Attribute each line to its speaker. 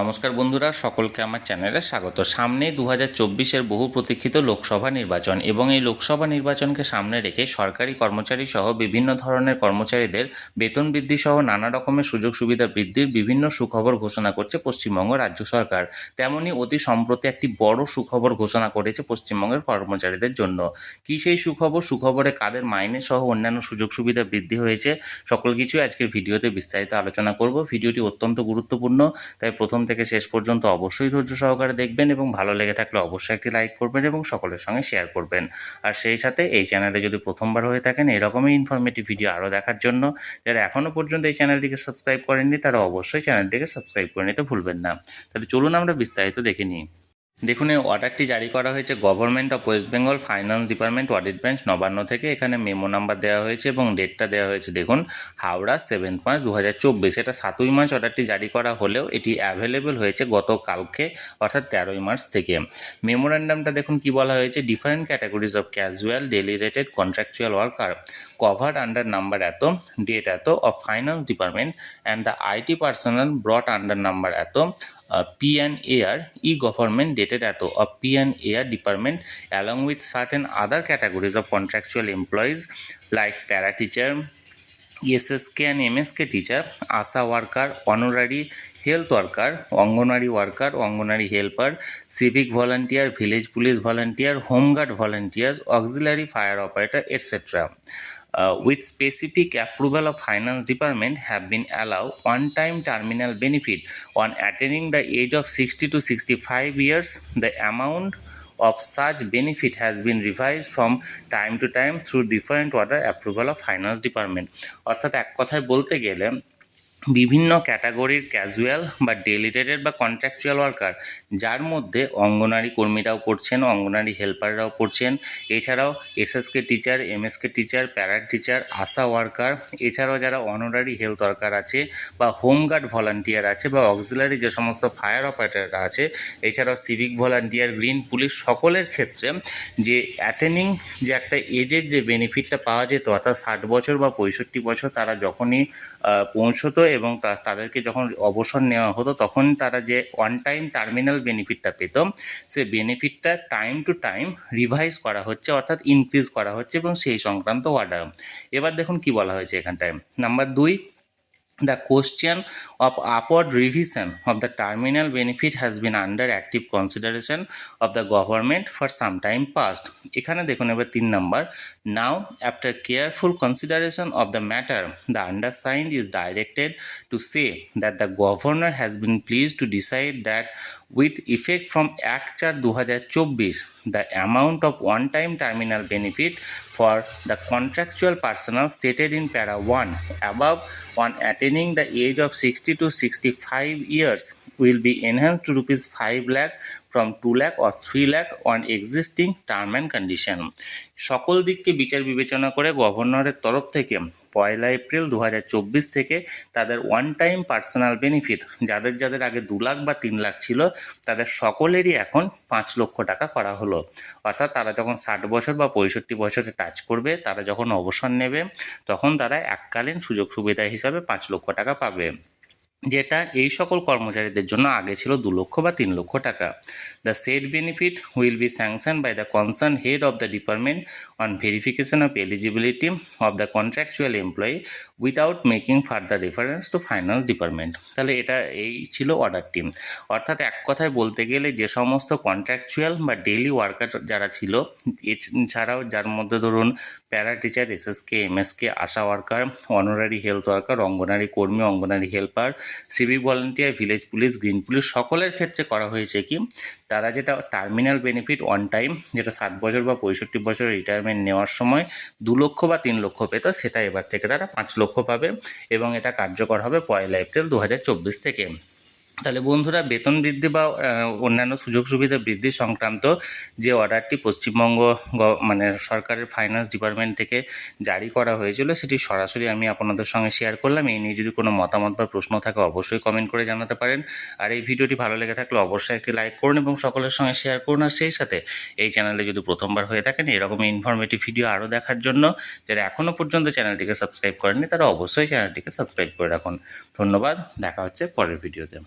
Speaker 1: নমস্কার বন্ধুরা, সকলকে আমার চ্যানেলে স্বাগত। সামনেই দু হাজার চব্বিশের বহু প্রতীক্ষিত লোকসভা নির্বাচন এবং এই লোকসভা নির্বাচনকে সামনে রেখে সরকারি কর্মচারী সহ বিভিন্ন ধরনের কর্মচারীদের বেতন বৃদ্ধি সহ নানা রকমের সুযোগ সুবিধা বৃদ্ধির বিভিন্ন সুখবর ঘোষণা করছে পশ্চিমবঙ্গ রাজ্য সরকার। তেমনি অতি সম্প্রতি একটি বড় সুখবর ঘোষণা করেছে পশ্চিমবঙ্গের কর্মচারীদের জন্য। কি সেই সুখবর? সুখবরে কাদের মাইনে সহ অন্যান্য সুযোগ সুবিধা বৃদ্ধি হয়েছে? সকল কিছু আজকের ভিডিওতে বিস্তারিত আলোচনা করব। ভিডিওটি অত্যন্ত গুরুত্বপূর্ণ, তাই প্রথম থেকে শেষ পর্যন্ত অবশ্যই ধৈর্য সহকারে দেখবেন এবং ভালো লেগে থাকলে অবশ্যই একটি লাইক করবেন এবং সকলের সঙ্গে শেয়ার করবেন। আর সেই সাথে এই চ্যানেলে যদি প্রথমবার হয়ে থাকেন, এরকমই ইনফরমেটিভ ভিডিও আরও দেখার জন্য। যারা এখনও পর্যন্ত এই চ্যানেলটিকে সাবস্ক্রাইব করেননি, তারা অবশ্যই চ্যানেলটিকে সাবস্ক্রাইব করে নিতে ভুলবেন না। তাহলে চলুন আমরা বিস্তারিত দেখে নিই। দেখুন, এই অর্ডারটি জারি করা হয়েছে government of West Bengal finance department audit branch Nabanna থেকে। এখানে মেমো নাম্বার দেওয়া হয়েছে এবং ডেটটা দেওয়া হয়েছে। দেখুন, হাওড়া সেভেন পাঁচ দু হাজার চব্বিশ। এটা সাতই মার্চ অর্ডারটি জারি করা হলেও এটি অ্যাভেলেবেল হয়েছে গতকালকে, অর্থাৎ তেরোই মার্চ থেকে। মেমোরান্ডামটা দেখুন, কি বলা হয়েছে? Different categories of casual daily rated contractual worker covered under number এত ডেট এত of finance department and the IT personnel brought under number এত PNAR e-government dated at of PNAR department along with certain other categories of contractual employees like para teacher, ESSK and MSK teacher, ASA worker, honorary health worker, anganwadi worker anganwadi helper civic volunteer village police volunteer home guard volunteers auxiliary fire operator etcetera uh, with specific approval of finance department have been allowed one time terminal benefit on attaining the age of 60 to 65 years the amount of such benefit has been revised from time to time through different order approval of finance department অর্থাৎ এক কথায় বলতে গেলে বিভিন্ন ক্যাটাগরির casual বা ডেলিটেটেড বা contractual worker যার মধ্যে অঙ্গনারী কর্মীরাও পড়ছেন, অঙ্গনারী হেল্পাররাও পড়ছেন। এছাড়াও SSK teacher MSK teacher para teacher ASHA worker এছাড়াও যারা অনারারি হেলথ ওয়ার্কার আছে বা হোমগার্ড ভলান্টিয়ার আছে বা অক্সিলারি যে সমস্ত ফায়ার অপারেটররা আছে, এছাড়াও সিভিক ভলান্টিয়ার গ্রিন পুলিশ সকলের ক্ষেত্রে যে অ্যাটেনিং যে একটা এজের যে বেনিফিটটা পাওয়া যেত, অর্থাৎ ষাট বছর বা পঁয়ষট্টি বছর তারা যখনই পৌঁছতো এবং তাদেরকে যখন অবসর নেওয়া হতো, তখন তারা যে ওয়ান টাইম টার্মিনাল বেনিফিটটা পেত, সে বেনিফিটটা টাইম টু টাইম রিভাইজ করা হচ্ছে, অর্থাৎ ইনক্রিজ করা হচ্ছে এবং সেই সংক্রান্ত অর্ডার এবার দেখুন কি বলা হয়েছে এখানটায়। নাম্বার দুই the question of upward revision of the terminal benefit has been under active consideration of the government for some time past. এখানে দেখুন এবার তিন number now after careful consideration of the matter the undersigned is directed to say that the governor has been pleased to decide that with effect from Act 4 2024 the amount of one time terminal benefit for the contractual personnel stated in para 1 above on attaining the age of 60 to 65 years will be enhanced to rupees 5 lakh from 2 lakh or 3 lakh on existing term and condition. সকল দিককে বিচার বিবেচনা করে গভর্নরের তরফ থেকে পয়লা April দু হাজার চব্বিশ থেকে তাদের ওয়ান টাইম পার্সোনাল বেনিফিট যাদের যাদের আগে দু লাখ বা তিন লাখ ছিল, তাদের সকলেরই এখন পাঁচ লক্ষ টাকা করা হলো। অর্থাৎ তারা যখন ষাট বছর বা পঁয়ষট্টি বছরে টাচ করবে, তারা যখন অবসর নেবে, তখন তারা এককালীন সুযোগ সুবিধা হিসাবে পাঁচ লক্ষ টাকা পাবে। যেটা এই সকল কর্মচারীদের জন্য আগে ছিল দু লক্ষ বা তিন লক্ষ টাকা। The said benefit will be sanction by the concern head of the department on verification of eligibility of the contractual employee without making further reference to finance department তাহলে এটা এই ছিল অর্ডারটি অর্থাৎ এক কথায় বলতে গেলে যে সমস্ত কন্ট্রাকচুয়াল বা ডেইলি ওয়ার্কার যারা ছিল, এছাড়াও যার মধ্যে ধরুন para teacher SSK MSK ASHA worker honorary health worker অঙ্গনারী কর্মী, অঙ্গনারী helper civic volunteer village police green police সকলের ক্ষেত্রে করা হয়েছে কি? তারা যেটা টার্মিনাল বেনিফিট অন টাইম যেটা ষাট বছর বা পঁয়ষট্টি বছর রিটায়ারমেন্ট নেওয়ার সময় দু লক্ষ বা তিন লক্ষ পেত, সেটা এবার থেকে তারা পাঁচ লক্ষ পাবে এবং এটা কার্যকর হবে পয়লা এপ্রিল দু হাজার চব্বিশ থেকে। তাহলে বন্ধুরা, বেতন বৃদ্ধি বা অন্যান্য সুযোগ সুবিধা বৃদ্ধি সংক্রান্ত যে অর্ডারটি পশ্চিমবঙ্গ মানে সরকারের ফাইন্যান্স ডিপার্টমেন্ট থেকে জারি করা হয়েছিল, সেটি সরাসরি আমি আপনাদের সঙ্গে শেয়ার করলাম। এই নিয়ে যদি কোনো মতামত বা প্রশ্ন থাকে, অবশ্যই কমেন্ট করে জানাতে পারেন। আর এই ভিডিওটি ভালো লেগে থাকলে অবশ্যই একটি লাইক করুন এবং সকলের সঙ্গে শেয়ার করুন। আর সেই সাথে এই চ্যানেলে যদি প্রথমবার হয়ে থাকেন, এরকম ইনফরমেটিভ ভিডিও আরও দেখার জন্য যারা এখনও পর্যন্ত চ্যানেলটিকে সাবস্ক্রাইব করেননি, তারা অবশ্যই চ্যানেলটিকে সাবস্ক্রাইব করে রাখুন। ধন্যবাদ, দেখা হচ্ছে পরের ভিডিওতে